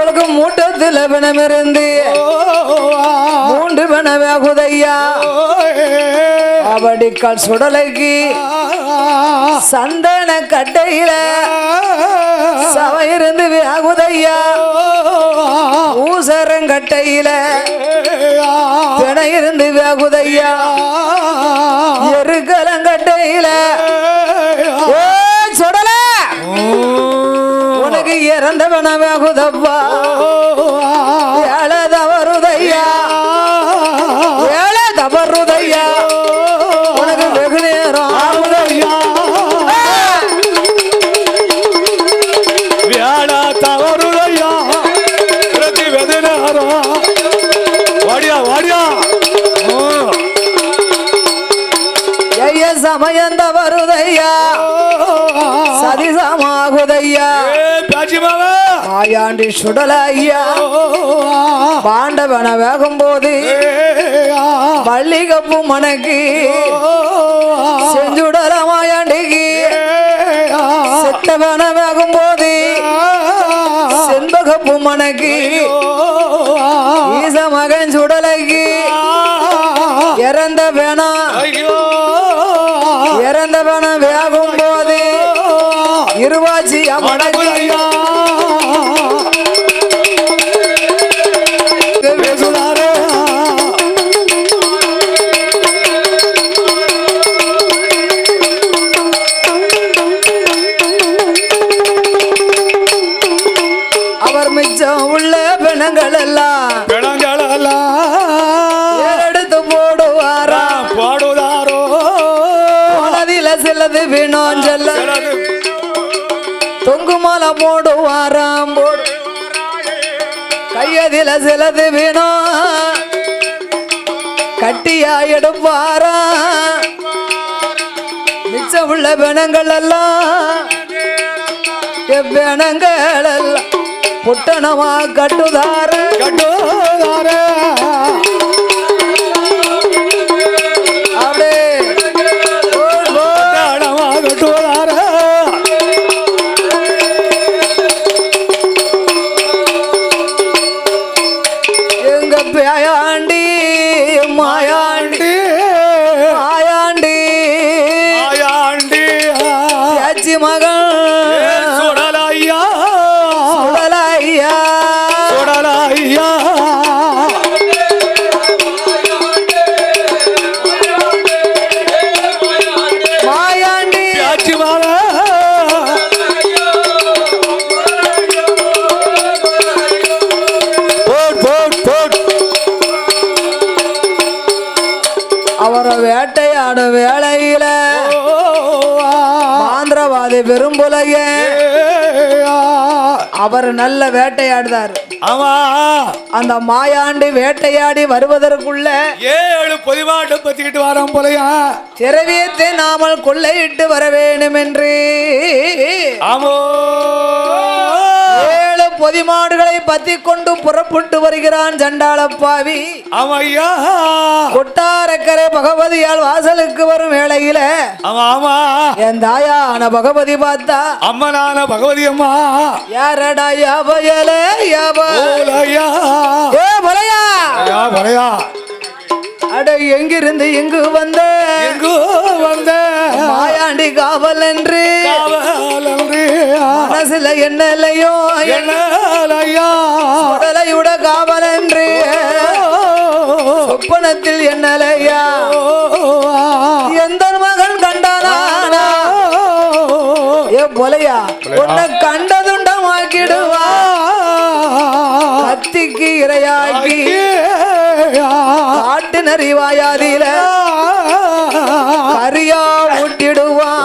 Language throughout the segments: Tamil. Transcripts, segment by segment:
அவளுக்கு மூட்டத்தில் பிணம் இருந்து மூன்று பிணவாகுதையா அவடிக்கால் சுடலைக்கு சந்தன கட்டையில சவையிருந்து இருந்து வியாகுதையா ஊசரங்கட்டையில திணையிருந்து இருந்து வியாகுதையா எருக்கலங்கட்டையில ಆಂಡವನವಾಗುದವ್ವ ஆயாண்டி சுடல ஐயா பாண்டவன வேகும் போது பள்ளிகப்பு மணக்கு செஞ்சுடல மாயாண்டிக்கு செத்தவன வேகும் போது செண்பகப்பு மணக்கு ஈச மகன் சுடலைக்கு. இறந்த வேணா ஐயோ இறந்த வேணா வேகும் போது இருவாச்சி அமணக்கு சில சிலது வேணும் கட்டியா எடுப்பாராம் மிச்சம் உள்ள பிணங்கள் எல்லாம் எவ்விணங்கள் எல்லாம் புட்டணமா கட்டுதாரு. கட்டுதாரே. வேளையில ஆந்திரவாதி பெரும்புலைய அவர் நல்ல வேட்டையாடுதார். ஆமா. அந்த மாயாண்டி வேட்டையாடி வருவதற்குள்ள ஏழு பொதிமாட்டை பத்திக்கிட்டு வரோம் போலையா. திரவியத்தை நாமல் கொள்ளையிட்டு வர வேண்டும் என்று ஆமோ பொதிமாடுகளை பத்தி கொண்டு புறப்பட்டு வருகிறான் சண்டாளப்பாவி ஆமையா கொட்டாரக்கரை பகவதியால் வாசலுக்கு வரும் வேளையில ஆமா ஆமா. என் தாயான பகவதி பார்த்தா அம்மனான பகவதி அம்மா. யாரடா யாபயல யாப ஓலையா. ஏ பலையா பழையா அட எங்கிருந்து இங்கு வந்த? எங்கு வந்த? மாயாண்டி காவல் என்று என்னலையோ என்னலையா உடலையுட காவல் என்று சொப்பனத்தில் என்னலையா எந்த மகன் கண்டானா ஏ பொலையா உன்னை கண்டதுண்டமாக்கிடுவா. கத்திக்கு இரையாக்கி காட்டு நறிவாயாதில கரியா ஊட்டிடுவான்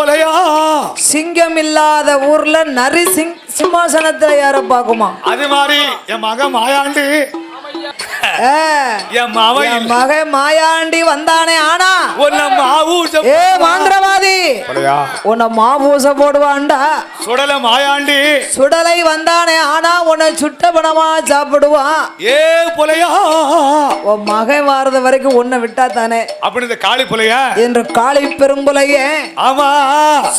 போலையா? சிங்கம் இல்லாத ஊர்ல நரி சிங் சிம்மாசனத்துல யார பாக்குமா அது மாதிரி என் மகன் மாயாண்டி என் மாவன் என் மகன் மாயாண்டி வந்தானே ஆனா. உன்னை மாவூச ஏ மாந்திரவாதி. உன்னை மாபூச போடுவான்டா. சுடல மாயாண்டி. சுடலை வந்தானே ஆனா உன்னை சுட்ட பணமா சாப்பிடுவான் ஏ போலையா. உன் மகன் வாரது வரைக்கும் உன்னை விட்டா தானே அப்படி இந்த காளி போலையா? என்று காளி பெரும்புலையே ஆமா.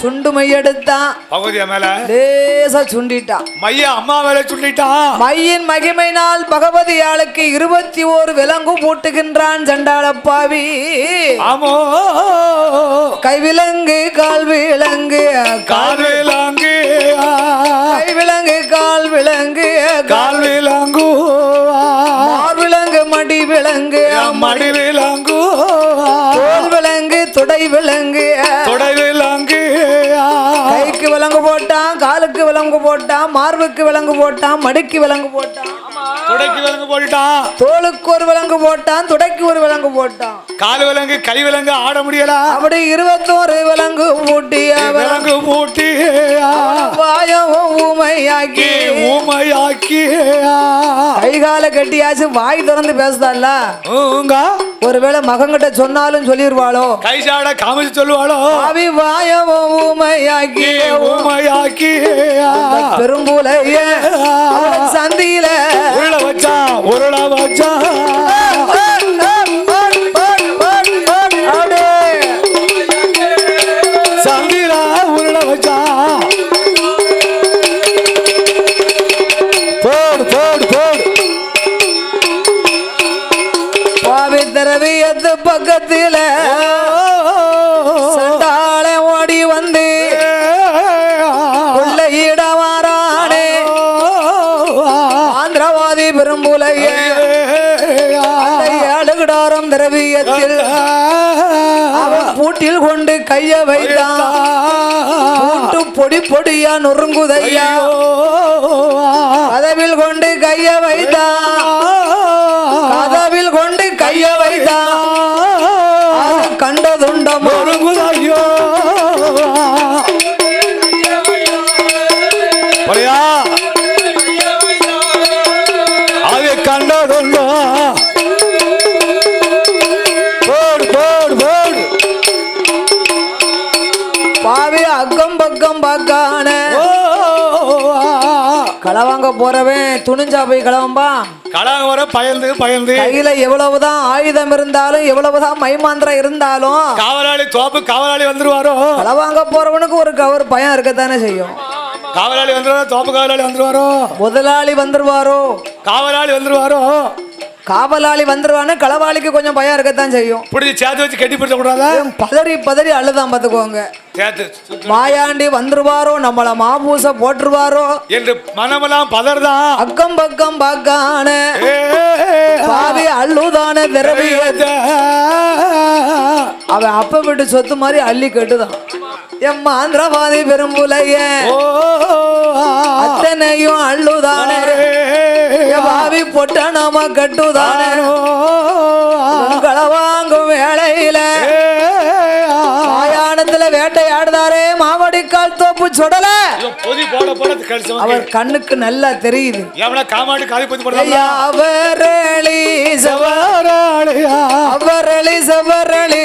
சுண்டு மையெடுத்தான் பகுதியா மேல? லேசா சுண்டிட்டான் மைய அம்மா மேல சொல்லிட்டான் மையின் மகிமையினால் பகவதியாளுக்கு இருபத்தி ஓரு விலங்கு பூட்டுகின்றான் சண்டாளப்பாவி ஆமோ. கைவிலங்கு கால் விலங்கு கால்விலாங்கு கைவிலங்கு கால் விலங்கு கால்விலாங்கு மார் விலங்கு மடி விலங்கு மடிவிலாங்கு தோல் விலங்கு துடை விலங்கு. தொடைவிலாங்கு கைக்கு விலங்கு போட்டான் காலுக்கு விலங்கு போட்டான் மார்புக்கு விலங்கு போட்டான் மடிக்கு விலங்கு போட்டான். துடைக்கு விலங்கு போட்டுட்டான். தோலுக்கு ஒரு விலங்கு போட்டான் துடைக்கு ஒரு விலங்கு போட்டான். கால் விலங்கு கை விலங்கு ஆட முடியல? அப்படி இருபத்தோரு விலங்கு பூட்டிய விலங்கு பூட்டி வாயம் ஊமையாக்கி. ஊமையாக்கி கை கால கட்டியாச்சு வாய் திறந்து பேசுதால்ல ஊங்க. ஒருவேளை மகன்கிட்ட சொன்னாலும் சொல்லிடுவாளோ கை சாட காமிச்சு சொல்லுவாளோ? அவி வாயம் ஊமையாக்கி ஊமையாக்கி பெரும்புலைய. சந்தியில. உருள வச்சா உருள வச்சா. பாவித்திரவியத்து பக்கத்தில. சண்டாளை ஓடி வந்து கொள்ளையிட வாரானே. ஆந்திரவாதி பெரும்புலைய ஏழுகிடாரம் திரவியத்தில் பூட்டில் கொண்டு கைய வைத்தான். பூட்டு பொடி பொடியா நொறுங்குதையா. கதவில் கொண்டு கைய வைத்தான். களவாங்க போறவன் துணிஞ்சா போய் களவம்பா? கலாங்க வர பயந்து பயந்து. கையில எவ்வளவுதான் ஆயுதம் இருந்தாலும் எவ்வளவுதான் மைமாந்திரம் இருந்தாலும் காவலாளி தோப்பு காவலாளி வந்துருவாரோ? களவாங்க போறவனுக்கு ஒரு க- ஒரு பயம் இருக்கத்தானே செய்யும். காவலாளி வந்துருவாரோ தோப்பு காவலாளி வந்துருவாரோ? முதலாளி வந்துருவாரோ? காவலாளி வந்துருவாரோ? காவலாளி வந்துருவான்னு களவாளிக்கு கொஞ்சம் பயம் இருக்கத்தான் செய்யும். பிடிச்சி சேர்த்து வச்சு கட்டி பிடிச்ச கூடாதா பதறி பதறி அழுதான் பார்த்துக்கோங்க மாயாண்டி வந்துருவாரோ நம்மள மாபூச போட்டுருவாரோ? என்று மனமெல்லாம் பதர்தான் அக்கம் பக்கம் பார்க்கான. ஏ, பாவி அள்ளுதானே திரவி ஏ, அவன் அப்ப விட்டு சொத்து மாதிரி அள்ளி கட்டுதான். எம் ஆந்திரவாதி பெரும்புலைய. அத்தனையும் அள்ளுதானே. பாவி பொட்ட நாம கட்டுதானே. உங்களை வாங்கும் வேளையில மாவடிக்கால் தோப்பு சுடல. அவர் கண்ணுக்கு நல்லா தெரியுது. அவரளி அவரளி செவரளி.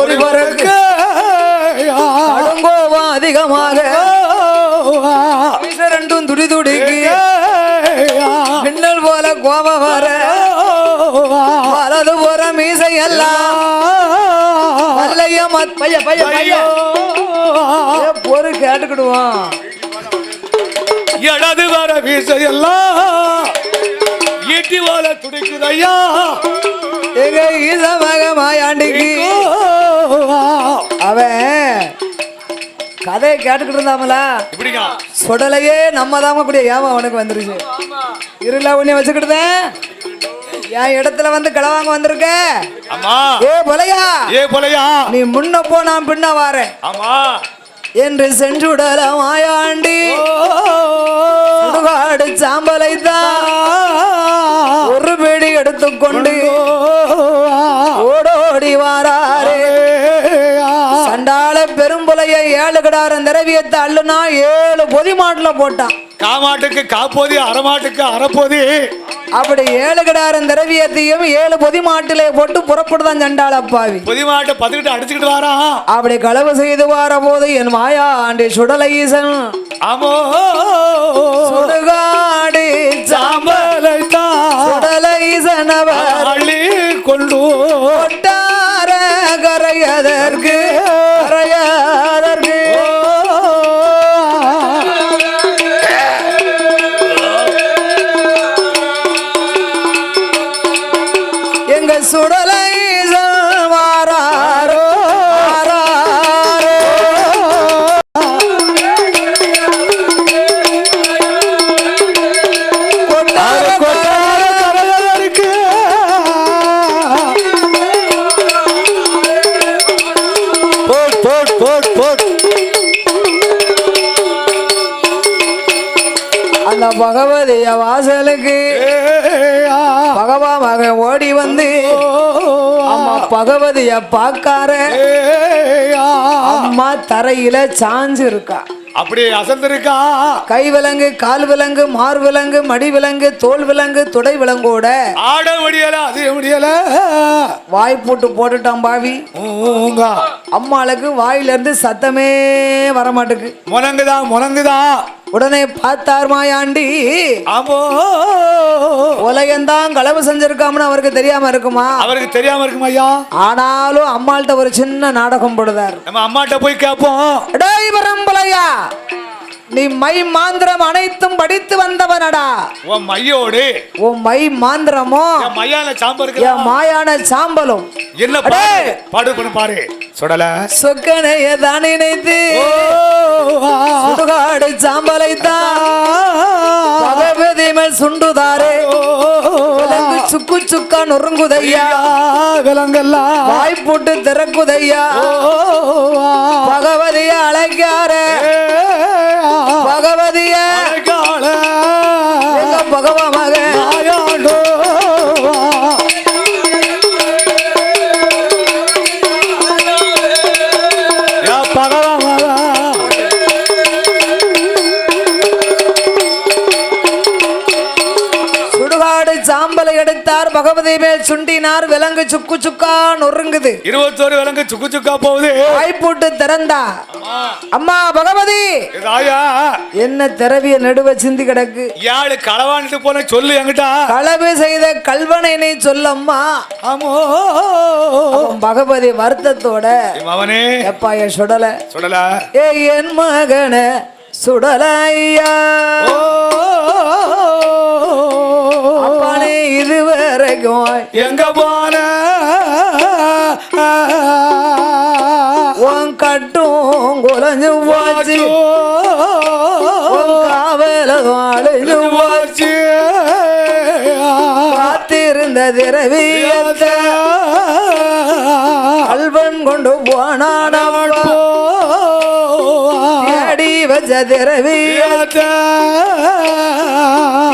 கண்கள் ரெண்டும் பொறி பறக்கு கடுங்கோபம் அதிகமாக ரெண்டும் துடி துடிக்கு மின்னல் போல கோபம் வர. வலது போற மீசை எல்லாம் வல்லைய மத் பைய பைய பைய. பொறு கேட்டுக்கிடுவான். இடது வர வீசையெல்லாம் ஈட்டி போல துடிக்குது ஐயா. எங்க ஈச மக மாயாண்டிக்கு அவன் கதையை கேட்டுக்கிட்டு இருந்தாமல? சுடலையே நம்ம தாம கூடிய ஏமா அவனுக்கு வந்துருச்சு. இருள உன்னை வச்சுக்கிட்டுதேன் என் இடத்துல வந்து களவாங்க வந்திருக்க. ஏ பொலையா? ஏ போலையா? நீ முன்ன போ நான் பின்ன வாரேன் ஆமா. என்று சென்றுடல மாயாண்டி. சுடுகாடு சாம்பலை தான் ஒரு பிடி எடுத்துக்கொண்டு ஓடோடி வாராரே. சண்டாள பெரும்புலைய ஏழு கிடாரம் திரவியத்தை அள்ளுனா ஏழு பொதி மாட்டுல போட்டான். காமாட்டுக்கு காப்போதி அரைமாட்டுக்கு அரைப்போதி அப்படி ஏழு கிடாரம் திரவியத்தையும் ஏழு பொதி மாட்டிலே போட்டு புறப்படுதான் சண்டாள பாவி பொதி மாட்டை பத்துக்கிட்டு அடிச்சுக்கிட்டு வாரான் அப்படி களவு செய்து வார போது என் மாயா ஆண்டி சுடலை ஈசன். ஆமோ. சுடுகாடு சாம்பலை தான். சுடலை ஈசன் அவர். அள்ளி கொண்டு. கரையதற்கு ஏயா. அம்மா தரையில சாஞ்சு இருக்கா. அப்படி அசந்திருக்கா. கை விலங்கு கால் விலங்கு மார் விலங்கு மடி விலங்கு தோல் விலங்கு துடை விலங்கோட. ஆட முடியல அது முடியல. வாய் போட்டு போட்டுட்டான் பாவி. அம்மாளுக்கு வாயில இருந்து சத்தமே வரமாட்டுக்கு. முனங்குதா முனங்குதா உடனே பார்த்தார் மாயாண்டி ஆமோ உலகந்தான் களவு செஞ்சிருக்காமனு அவருக்கு தெரியாம இருக்குமா? அவருக்கு தெரியாம இருக்குமா ஐயா? ஆனாலும் அம்மாள்கிட்ட ஒரு சின்ன நாடகம் போடுதார். நம்ம அம்மாட்ட போய் கேட்போம் டேய் பரம்பலையா நீ மை மாந்திரம் அனைத்தும் படித்து வந்தவனடா. உன் மையோடு. உன் மை மாந்திரமோ? மையான இருக்கு என் மாயான சாம்பலும். என்ன! பாடு பண்ணு பாரு சுடல சொக்கனைய தான் நினைத்து சுடுகாடு சாம்பலை தான் சுண்டுதாரே. விலங்கு சுக்கு சுக்கா நொறுங்குதையா. விலங்கெல்லாம் வாய் போட்டு திறக்குதையா. பகவதிய அழைக்கார. பகவதிய. சாம்பலை எடுத்தார் பகவதி மேல் சுண்டினார் விலங்கு சுக்கு சுக்கா நொறுங்குது. இருபத்தோரு விலங்கு சுக்கு சுக்கா போகுது. வாய் போட்டு திறந்தா. அம்மா. பகவதி! என்ன திரவிய நடுவ சிந்தி கிடக்கு. யாழு களவாண்டிட்டு போன சொல்லு என்கிட்ட. களவு செய்த கல்வனை சொல்லம்மா. ஆமோ. பகவதி வருத்தத்தோட அவனே எப்பா என் சுடல. சுடல. ஏ என் மகன சுடலையா? அப்பானே இதுவரைக்கும் எங்க போன? உன் கட்டும் குலைஞ்சு போச்சு. காவலும் அழிஞ்சு போச்சு. காத்திருந்த திரவியத்தை கல்வன் கொண்டு தேடி வச்ச திரவியத்தை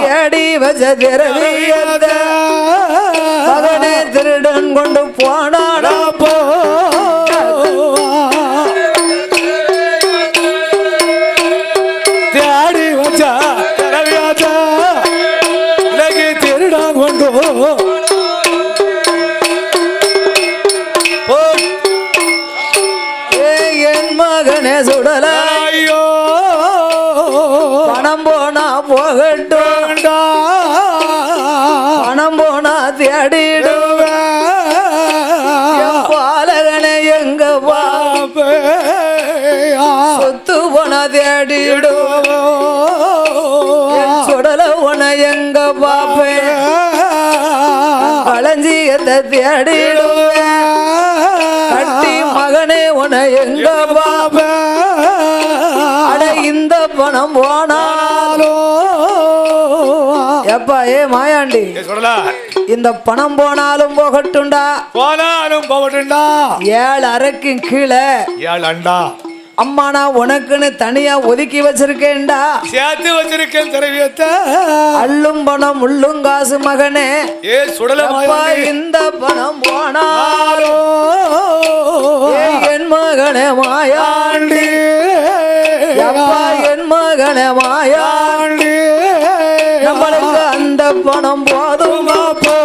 தேடி வச்ச திரவியத்தை மகனே திருடன் கொண்டு பாலகனை எங்க பாப்பையா. சொத்து போனா தேடிடும் என் சுடல உன எங்க பாப்பேன் களஞ்சியத்தை தேடிடும் கட்டி மக மகனே உன எங்க பாப அட இந்த பணம் போனா எப்பா ஏ மாயாண்டி. சொல்லலா இந்த பணம் போனாலும் போகட்டுண்டா போனாலும் போகட்டுண்டா ஏழு அறைக்கும் கீழே. ஏழு அண்டா. அம்மா நான் உனக்குன்னு தனியா ஒதுக்கி வச்சிருக்கேன்டா. சேர்த்து வச்சிருக்கேன் திரவியத்தை. அள்ளும் பணம் உள்ளும் காசு மகனே. ஏ சுடல அப்பா இந்த பணம் போனா ஏ என் மகனே மாயா ஆண்டி. அப்பா என் மகனே மாயா ஆண்டி நம்மளுக்கு அந்த பணம் போதும் போ.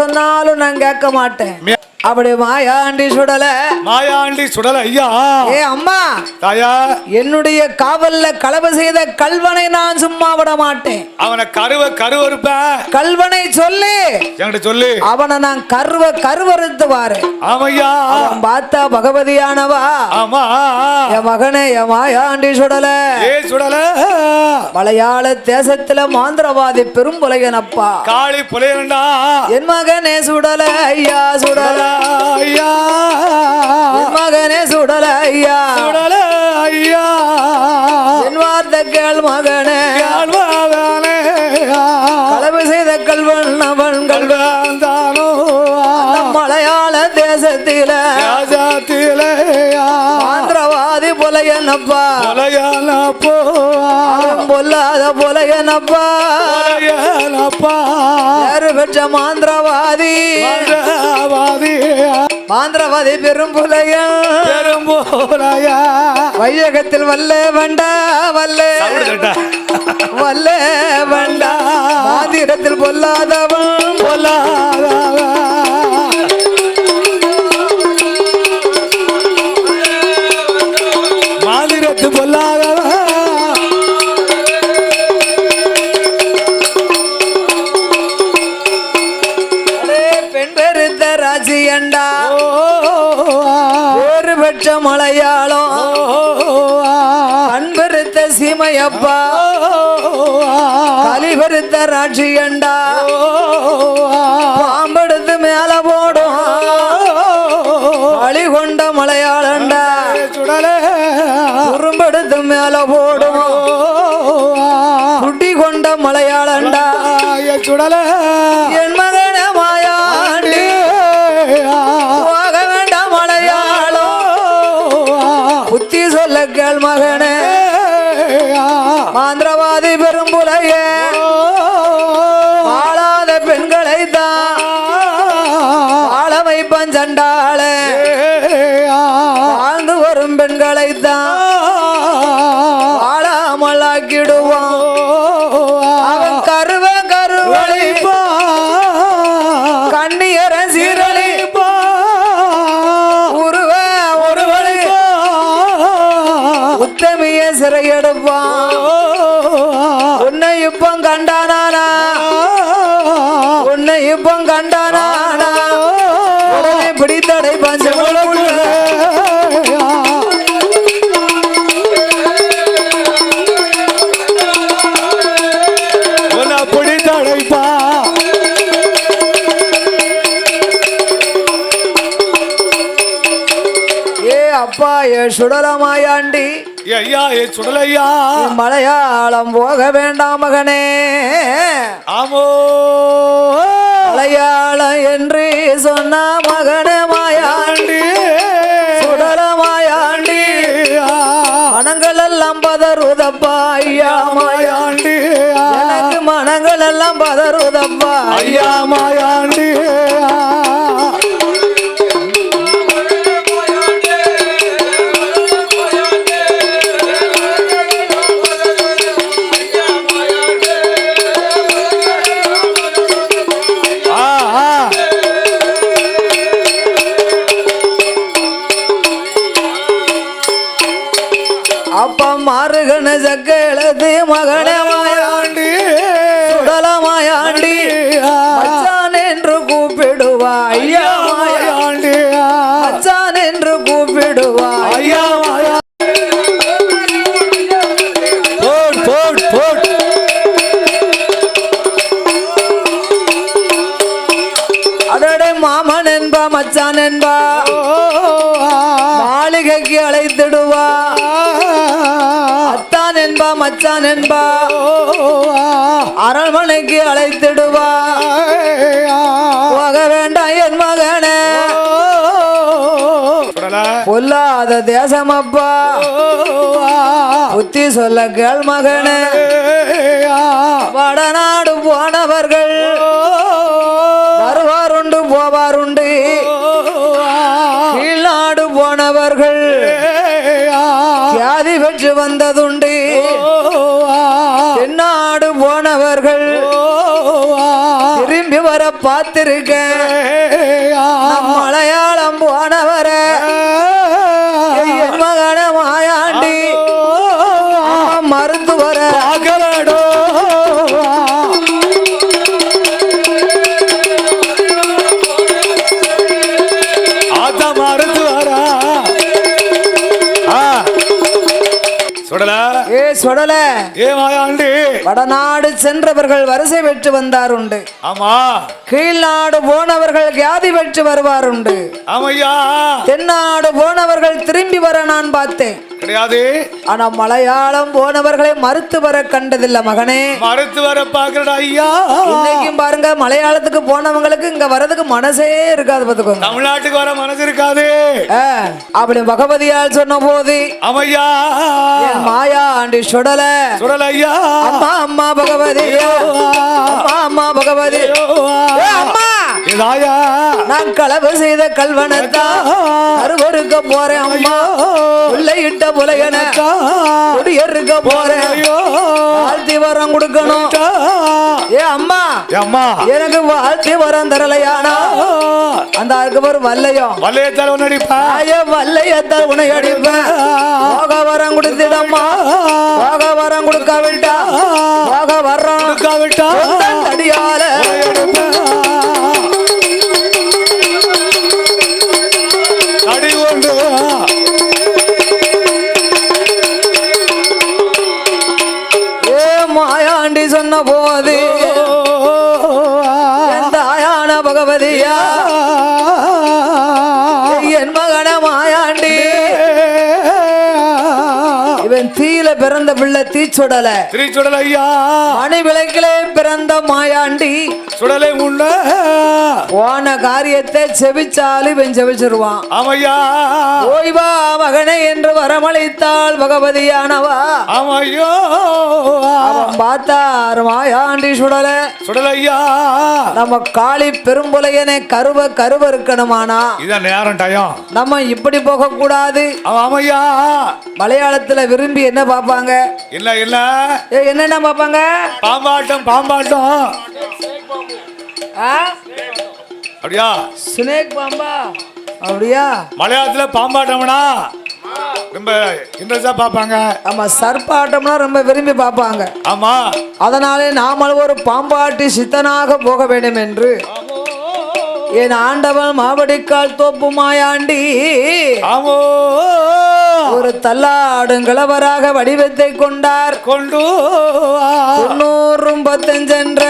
சொன்னாலும் நான் கேட்க மாட்டேன். அப்படி மாயாண்டி சுடல. மாயாண்டி சுடல ஐயா. ஏ அம்மா. தாயா. என்னுடைய காவல்ல களவு செய்த கல்வனை நான் சும்மா விட மாட்டேன். அவனை கருவ கருவறுப்ப. கல்வனை சொல்லி. என்கிட்ட சொல்லு. அவனை நான் கருவ கருவறுத்து வாரு ஆமையா. அவன் பார்த்தா பகவதியானவா? ஆமா. என் மகனே என் மாயாண்டி சுடல. ஏ சுடல? மலையாள தேசத்துல மாந்திரவாதி பெரும்புலையனப்பா. காளி புலையண்டா என் மகனே சுடல ஐயா சுடல. தேசத்தில ராஜாத்திலேயா மாந்திரவாதி புலையனப்பா புலையால போ அவன் பொல்லாத புலையனப்பா புலையாலப்பா பேரு பெற்ற மாந்திரவாதி. மந்திரவாதியா மாந்திரவாதி பெரும் புலையன் பெரும்போலையா வையகத்தில் வல்ல வண்டா வல்ல. வல்ல வண்டா. மாதிரத்தில் பொல்லாதவன். பொல்லாதவா புத்தி சொல்ல கேள் மகனே மாந்திரவாதி பெரும்புலையே. ஏ சுடலமாயாண்டி. ஐயா ஏ சுடலையா? மலையாளம் போக வேண்டாம் மகனே. ஆமோ. மலையாளம் என்று சொன்ன மகனே மாயாண்டி. சுடலமாயாண்டி. மனங்கள் எல்லாம் பதறுதப்பா ஐயா மாயாண்டி. எனக்கு மனங்கள் எல்லாம் பதறுதப்பா ஐயா ஐயா மாயாண்டி. ಮಗ மச்சான் என்பா அரண்மனைக்கு அழைத்திடுவா போக வேண்டாம் என் மகனே பொல்லாத தேசம் அப்பா புத்தி சொல்ல கேள் மகனே வடநாடு போனவர்கள் வருவாருண்டு போவாருண்டு கீழ்நாடு போனவர்கள் வியாதி பெற்று வந்ததுண்டு போனவர்கள் திரும்பி வர பார்த்திருக்கேன் நம் மலையாளம் போனவர மகன மாயாண்டி. மருத்துவர. அகலடோ. சுடல. ஏ சொடல. ஏ மாயாண்டி. வடநாடு சென்றவர்கள் வரிசை பெற்று வந்தாருண்டு. ஆமா. கீழ்நாடு போனவர்கள் வியாதி பெற்று வருவாருண்டு. ஆமையா. தென்னாடு போனவர்கள் திரும்பி வர நான் பார்த்தேன். கிடையாது. ஆனா மலையாளம் போனவர்களை மறுத்து வர கண்டதில்ல மகனே. மருத்துவரை பாக்குறடா ஐயா. இன்னைக்கும் பாருங்க மலையாளத்துக்கு போனவங்களுக்கு இங்க வர்றதுக்கு மனசே இருக்காது பாத்துக்கோங்க தமிழ்நாட்டுக்கு வர மனசு இருக்காது. அப்படி பகவதியால் சொன்ன போது என் மாயா ஆண்டி சுடல. சுடல ஐயா. அம்மா அம்மா பகவதி. அம்மா அம்மா பகவதி. ஏ, அம்மா. இதாயா நான் களவு செய்த கல்வனத்தா அறுவருக்க போறேன் அம்மா. உள்ளையிட்ட புலையனக்கா. குடியேறுக்க போறேன். வாழ்த்தி வரம் கொடுக்கணும். ஏ அம்மா. அம்மா. எனக்கு வாழ்த்தி வரம் தரலையானா அந்த அதுக்கு ஒரு வல்லையம். வல்லையத்தால் ஆய வல்லையத்தால் உன்னை அடிப்பேன். போக வரம் கொடுத்துடம்மா. போக வரம் கொடுக்க விட்டா போக வர்றோம். விட்டா அடியால சொன்ன போது தாயான பகவதியா? என் மகன மாயாண்டி. இவன் தீல பிறந்த பிள்ளை தீச்சுடல. திருச்சுடல் ஐயா மணி விளக்கிலே பிறந்த மாயாண்டி. சுடலை உள்ள போன காரியத்தை செவிச்சாலு இவன் செவிச்சிருவான். ஆமையா. ஓய்வா மகனே என்று வரமளித்தாள் பகவதியானவா. ஆமையோ. அவன் பார்த்தார் மாயாண்டி சுடல. சுடல் ஐயா நம்ம காளி பெரும்புலையனை கருவ கருவ இருக்கணுமானா? இதான் நேரம் டயம். நம்ம இப்படி போக கூடாது அவன் ஆமையா. மலையாளத்துல விரும்பி என்ன பார்ப்பாங்க? இல்ல இல்ல என்னென்ன பார்ப்பாங்க? பாம்பாட்டம் பாம்பாட்டம்? அப்படியா? ஸ்னேக் பாம்பா. அப்படியா? மலையாளத்துல பாம்பாட்டம்னா ரொம்ப இன்ட்ரெஸ்டா பார்ப்பாங்க. நம்ம சர்ப்பாட்டம்னா ரொம்ப விரும்பி பார்ப்பாங்க. ஆமா. அதனாலே நாமல் ஒரு பாம்பாட்டி சித்தனாக போக வேண்டும் என்று என் ஆண்டவன் மாவடிக்கால் தோப்பு மாயாண்டி ஆமோ. ஒரு தள்ளாடும் கிழவராக வடிவத்தை கொண்டார். கொண்டு தொண்ணூறு முப்பத்தஞ்சென்ற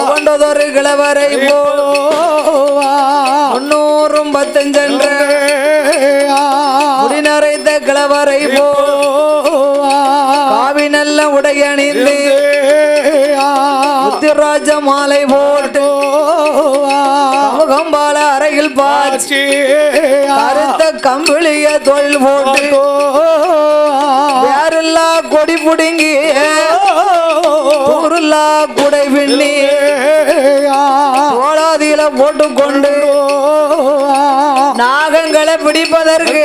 கொண்டதொரு கிழவரை தொண்ணூறு முப்பத்தஞ்சென்ற முடிநரைத்த கிழவரை போல் காவி நல்ல உடையணிந்து உத்திராஜ மாலை போட்டு பாய்ச்சி கருத்த கம்பிளிய தொழில் போட்டு வேறெல்லா கொடி புடுங்கி ஊருல்லா குடை பின்னி தோளாதியில போட்டுக்கொண்டு நாகங்களை பிடிப்பதற்கு